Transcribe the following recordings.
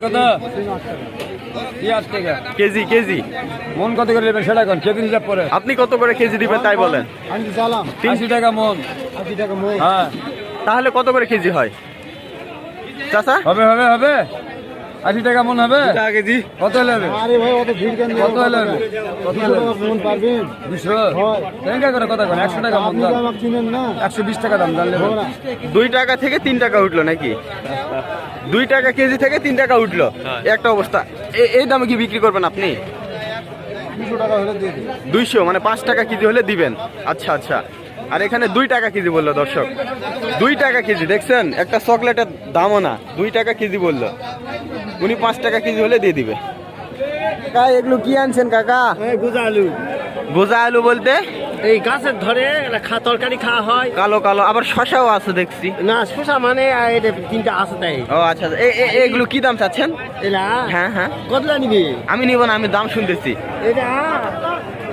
কত? টাকা। K G K G. মন কত করে নেবেন সেটা কোন? কেজি হিসাব পরে আপনি কত করে কেজি দিবেন তাই বলেন। আমি চালাম আশি টাকা মন। আশি টাকা মোট হ্যাঁ। তাহলে কত করে কেজি হয়? চাচা? হবে হবে হবে। আশি টাকা মন হবে? কেজি কত হলে হবে? আরে ভাই অত ভিড় কেন কত হলে হবে? কত হলে মন পারবেন? দুশো? হয়। টাকা করে কথা কোন একশো টাকা মন আপনি দাম চিনেন না। একশো বিশ টাকা দাম জানলে দুই টাকা থেকে তিন টাকা উঠল নাকি? দুই টাকা কেজি থেকে তিন টাকা উঠল। একটা অবস্থা। এ- এই দামে কি বিক্রি করবেন আপনি? দুশো টাকা হলে দিয়ে দিন। দুইশো মানে পাঁচ টাকা কেজি হলে দিবেন। আচ্ছা আচ্ছা। আর এখানে দুই টাকা কেজি বলল দর্শক। দুই টাকা কেজি দেখছেন? একটা চকলেটের দামও না। দুই টাকা কেজি বলল। উনি পাঁচ টাকা কেজি হলে দিয়ে দিবে। কাকা এগুলো কি আনছেন কাকা? গুজা আলু। গোজা আলু বলতে? এই গাছের ধরে এটা খা তরকারি খাওয়া হয়। কালো কালো। আবার শশাও আছে দেখছি। না শসা মানে এটা তিনটা আছে তাই। ও আচ্ছা। আচ্ছা। এগুলো কি দাম চাচ্ছেন? এটা হ্যাঁ হ্যাঁ। কতলা নিবি? আমি নিব না আমি দাম শুনতেছি। এটা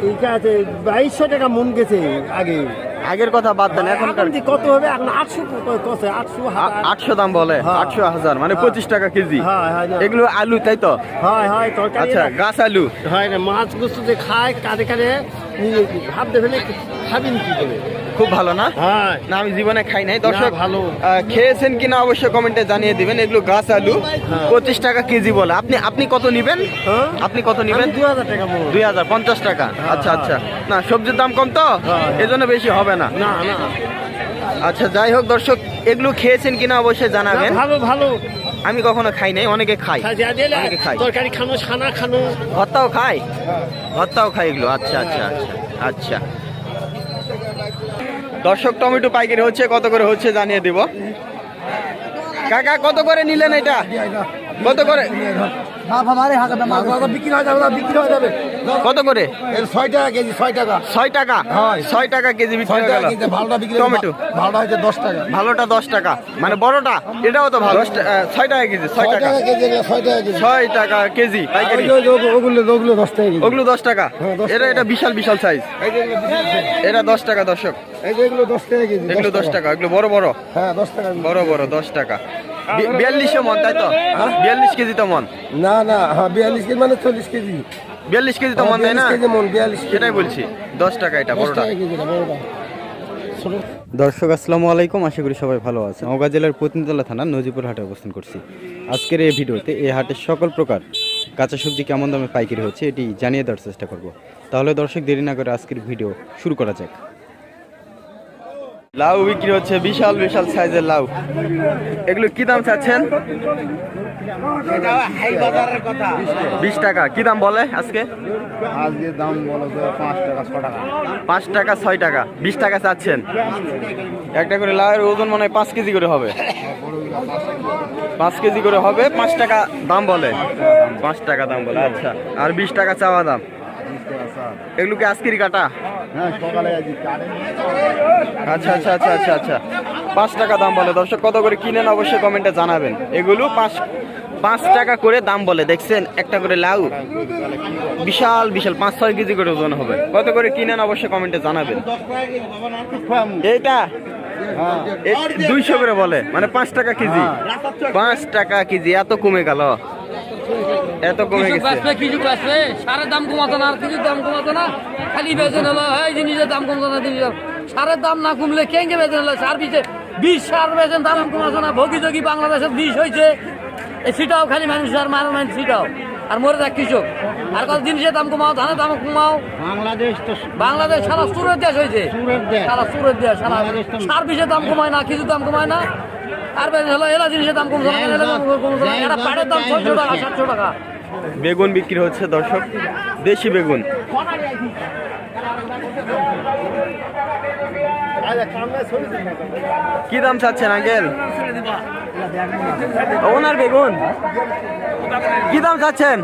এইটা আছে বাইশশো টাকা মন গেছে আগে। আগের কথা বাদ দেন এখনকার এখন কি কত হবে এখন আটশো কত আটশো আটশো দাম বলে হ্যাঁ। আটশো হাজার মানে হ্যাঁ। পঁচিশ টাকা কেজি। হয়, হয়, এগুলো আলু তাই তো? হয় হয় তরকারি আচ্ছা গাছ আলু। হয় না মাছ গুছতে যে খায় কারে কারে ভাব ফেলে খাবেন কি করে? খুব ভালো না? হয়। না আমি জীবনে খাই নাই। দর্শক ভালো। খেয়েছেন কিনা অবশ্যই কমেন্টে জানিয়ে দিবেন। এগুলো গাছ আলু হ্যাঁ। পঁচিশ টাকা কেজি বলে। আপনি আপনি কত নিবেন? হ্যাঁ? আপনি কত নিবেন? দু হাজার টাকা দুই হাজার পঞ্চাশ টাকা। আচ্ছা আচ্ছা। না সবজির দাম কম তো। এজন্য বেশি হবে না। আচ্ছা যাই হোক দর্শক এগুলো খেয়েছেন কিনা অবশ্যই জানাবেন। ভালো ভালো। আমি কখনো খাই নাই অনেকে খাই অনেকে খাই তরকারি খানো ছানা খানো। ভর্তাও খাই ভর্তাও খাই এগুলো। আচ্ছা আচ্ছা আচ্ছা আচ্ছা। দর্শক টমেটো পাইকারি হচ্ছে, কত করে হচ্ছে জানিয়ে দিব। কাকা, কত করে নিলেন এটা? কত করে? বিক্রি হয়ে যাবে, বিক্রি হয়ে যাবে। কত করে? এর ছয় টাকা কেজি ছয় টাকা। ছয় টাকা? হয়। ছয় টাকা কেজি বিক্রি হয়ে টাকা গেল। কেজি ভালোটা বিক্রি টমেটো? ভালোটা হচ্ছে দশ টাকা। ভালোটা দশ টাকা। মানে বড়টা এটাও তো ভালো। ছয় টাকা কেজি ছয় টাকা। ছয় টাকা কেজি। ছয় টাকা কেজি পাইকারি? ওগুলো- দশ টাকা কেজি। ওগুলো দশ টাকা? হ্যাঁ, এটা এটা বিশাল বিশাল সাইজ। এটা দশ টাকা দর্শক। এগুলো দশ টাকা কেজি এগুলো দশ টাকা। এগুলো বড় বড়। হ্যাঁ দশ টাকা বড় বড় দশ টাকা। বি- বিয়াল্লিশশো মন তাই তো? বিয়াল্লিশ কেজি তো মন। না না হ্যাঁ বিয়াল্লিশ কেজি মানে চল্লিশ কেজি। বিয়াল্লিশ কেজি তো মন তাই না? মন সেটাই বলছি দশ টাকা এটা বড়টা। দর্শক আসসালামু আলাইকুম আশা করি সবাই ভালো আছে নওগাঁ জেলার পতিনতলা থানা নজিপুর হাটে অবস্থান করছি। আজকের এই ভিডিওতে এই হাটের সকল প্রকার কাঁচা সবজি কেমন দামে পাইকারি হচ্ছে এটি জানিয়ে দেওয়ার চেষ্টা করব। তাহলে দর্শক দেরি না করে আজকের ভিডিও শুরু করা যাক। লাউ বিক্রি হচ্ছে বিশাল বিশাল সাইজের লাউ। এগুলো কি দাম চাচ্ছেন? বিশ টাকা। কি দাম বলে আজকে? আজকে দাম বলো পাঁচ টাকা ছ টাকা। পাঁচ টাকা ছয় টাকা। বিশ টাকা চাচ্ছেন। একটা করে লাউয়ের ওজন মনে হয় পাঁচ কেজি করে হবে। পাঁচ কেজি করে হবে পাঁচ টাকা দাম বলে। পাঁচ টাকা দাম বলে আচ্ছা। আর বিশ টাকা চাওয়া দাম। এগুলো কি আজকেরই কাটা? হ্যাঁ আচ্ছা আচ্ছা আচ্ছা আচ্ছা আচ্ছা। পাঁচ টাকা দাম বলে। দর্শক কত করে কিনেন অবশ্যই কমেন্টে জানাবেন। এগুলো পাঁচ পাঁচ টাকা করে দাম বলে। দেখছেন একটা করে লাউ। বিশাল বিশাল পাঁচ ছয় কেজি করে ওজন হবে। কত করে কিনেন অবশ্যই কমেন্টে জানাবেন। এইটা? দুইশো করে বলে। মানে পাঁচ টাকা কেজি। পাঁচ টাকা কেজি এত কমে গেল। এত কমে কিছু গেছে। বাঁচবে কিছু বাঁচবে সারের দাম কমাতো না আর কিছু দাম কমাতো না খালি বেচেন হলো এই জিনিসের দাম কমতো না জিনিসের সারের দাম না কমলে কেঙ্গে বেচেন হলো সার বিচে বিষ সার বেচেন দাম কমাতো না ভোগী যোগী বাংলাদেশের বিষ হয়েছে এই সিটাও খালি মানুষ আর মার মানুষ সিটাও। আর মরে যাক কৃষক। আর কত জিনিসের দাম কমাও ধানের দাম কমাও। বাংলাদেশ তো বাংলাদেশ সারা সুরের দেশ হয়েছে সারা সুরের দেশ সারা সার বিষের দাম কমায় না কিছু দাম কমায় না। আর হলো এরা জিনিসের দাম কমছে না এরা দাম কমছে না এরা পাড়ের দাম ছয়শো টাকা সাতশো টাকা। বেগুন বিক্রি হচ্ছে দর্শক। দেশি বেগুন। কি দাম চাচ্ছেন আঙ্কেল? ওনার বেগুন। কি দাম চাচ্ছেন?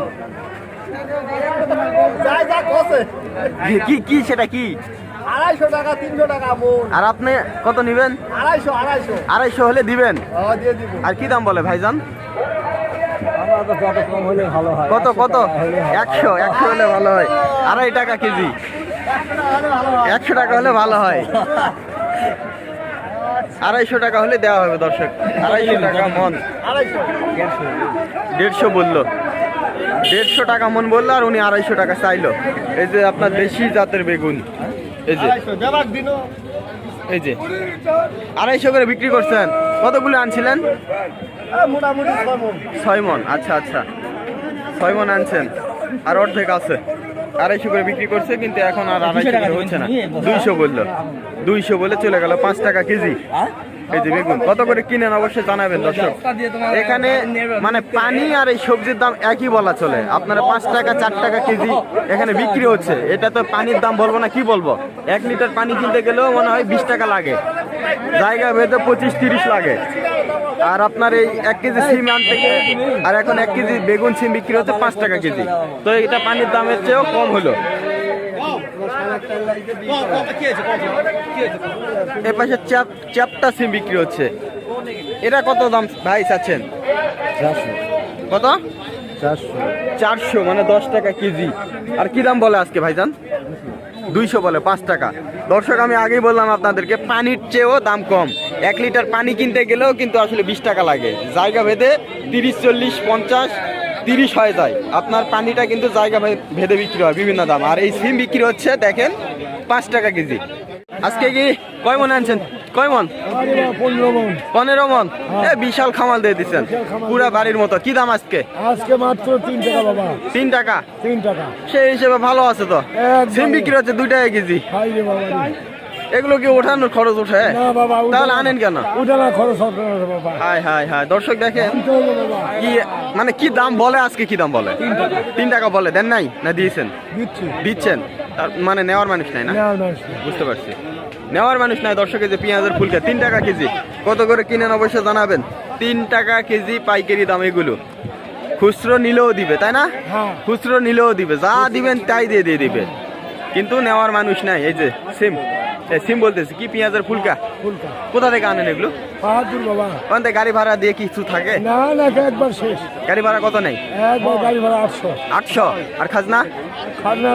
কি কি সেটা কি? আড়াইশো টাকা তিনশো টাকা আর আপনি কত নিবেন? আড়াইশো আড়াইশো। আড়াইশো হলে দিবেন। আর কি দাম বলে ভাইজান? কত কত? একশো একশো হলে ভালো হয়। আড়াই টাকা কেজি। একশো টাকা হলে ভালো হয়। আড়াইশো টাকা হলে দেওয়া হবে দর্শক। আড়াইশো টাকা মন। দেড়শো বলল। দেড়শো টাকা মন বলল আর উনি আড়াইশো টাকা চাইলো। এই যে আপনার দেশি জাতের বেগুন। এই যে। এই যে। আড়াইশো করে বিক্রি করছেন। কতগুলো আনছিলেন? মোটামুটি ছয় মন। আচ্ছা আচ্ছা। ছয় মন আনছেন। আর অর্ধেক আছে। আড়াইশো করে বিক্রি করছে কিন্তু এখন আর আড়াইশো করে হচ্ছে না। দুইশো বলল। দুইশো বলে চলে গেল পাঁচ টাকা কেজি। এই যে বেগুন কত করে কিনেন অবশ্যই জানাবেন দর্শক। এখানে মানে পানি আর এই সবজির দাম একই বলা চলে। আপনারা পাঁচ টাকা চার টাকা কেজি এখানে বিক্রি হচ্ছে। এটা তো পানির দাম বলব না কি বলব? এক লিটার পানি কিনতে গেলেও মনে হয় বিশ টাকা লাগে। জায়গা ভেদে পঁচিশ তিরিশ লাগে। আর আপনার এই এক কেজি সিম আনতে আর এখন এক কেজি বেগুন সিম বিক্রি হচ্ছে পাঁচ টাকা কেজি। তো এটা পানির দামের চেয়েও কম হলো। এ পাশে চ্যাপ, চ্যাপটা সিম বিক্রি হচ্ছে। এটা কত দাম ভাই চাচ্ছেন? কত? চারশো মানে দশ টাকা কেজি। আর কি দাম বলে আজকে ভাইজান? দুইশো বলে, পাঁচ টাকা। দর্শক, আমি আগেই বললাম আপনাদেরকে, পানির চেয়েও দাম কম। এক লিটার পানি কিনতে গেলেও কিন্তু আসলে বিশ টাকা লাগে। জায়গা ভেদে তিরিশ চল্লিশ পঞ্চাশ তিরিশ হয়ে যায়। আপনার পানিটা কিন্তু জায়গা ভেদে বিক্রি হয় বিভিন্ন দাম। আর এই সিম বিক্রি হচ্ছে দেখেন পাঁচ টাকা কেজি। আজকে কি কয় মন আনছেন? কয় মন? পনেরো মন। পনেরো এ বিশাল খামাল দিয়ে দিচ্ছেন পুরা বাড়ির মতো। কি দাম আজকে? আজকে মাত্র তিন টাকা বাবা। তিন টাকা? তিন টাকা। সেই হিসেবে ভালো আছে তো। সিম বিক্রি হচ্ছে দুই টাকা কেজি। এগুলো কি ওঠানোর খরচ ওঠে? উঠে তাহলে আনেন কেন? Hi hi hi. দর্শক দেখেন কি মানে কি দাম বলে আজকে কি দাম বলে? তিন টাকা। বলে দেন নাই না দিয়েছেন? দিচ্ছেন? মানে নেওয়ার মানুষ নাই না? বুঝতে পারছি। নেওয়ার মানুষ নাই দর্শক এই যে পেঁয়াজের ফুলকে তিন টাকা কেজি। কত করে কিনেন অবশ্যই জানাবেন? তিন টাকা কেজি পাইকারি দাম এগুলো। খুচরো নিলেও দিবে তাই না? হ্যাঁ। খুচরো নিলেও দিবে যা দিবেন তাই দিয়ে দিয়ে দিবে। কিন্তু নেওয়ার মানুষ নাই এই যে সিম সিম বলতেছি কি পেঁয়াজের ফুলকা? ফুলকা। কোথা থেকে আনেন এগুলো? বাহাদুর বাবা। ওখান থেকে গাড়ি ভাড়া দিয়ে কিছু থাকে? না না একবার শেষ। গাড়ি ভাড়া কত নেই? একবার গাড়ি ভাড়া আটশো। আটশো? আর খাজনা? খাজনা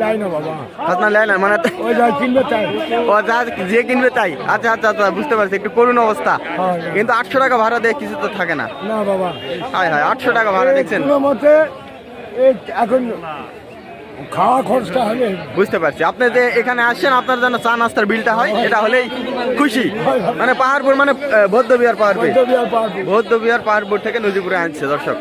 লাই না বাবা। খাজনা লেয় না মানে ওই যা কিনবে তাই। ও যা যে কিনবে তাই। আচ্ছা আচ্ছা আচ্ছা বুঝতে পারছি একটু করুণ অবস্থা। কিন্তু আটশো টাকা ভাড়া দিয়ে কিছু তো থাকে না। না বাবা। হায় হায় আটশো টাকা ভাড়া দেখছেন। মতে এখন খাওয়া খরচটা হলে বুঝতে পারছি। আপনি যে এখানে আসছেন আপনার জন্য চা নাস্তার বিলটা হয় এটা হলেই খুশি। মানে পাহাড়পুর মানে আহ, বৌদ্ধ বিহার পাহাড়পুর। বৌদ্ধবিহার পাহাড় বৌদ্ধ বিহার পাহাড়পুর থেকে নদীপুরে আনছে দর্শক।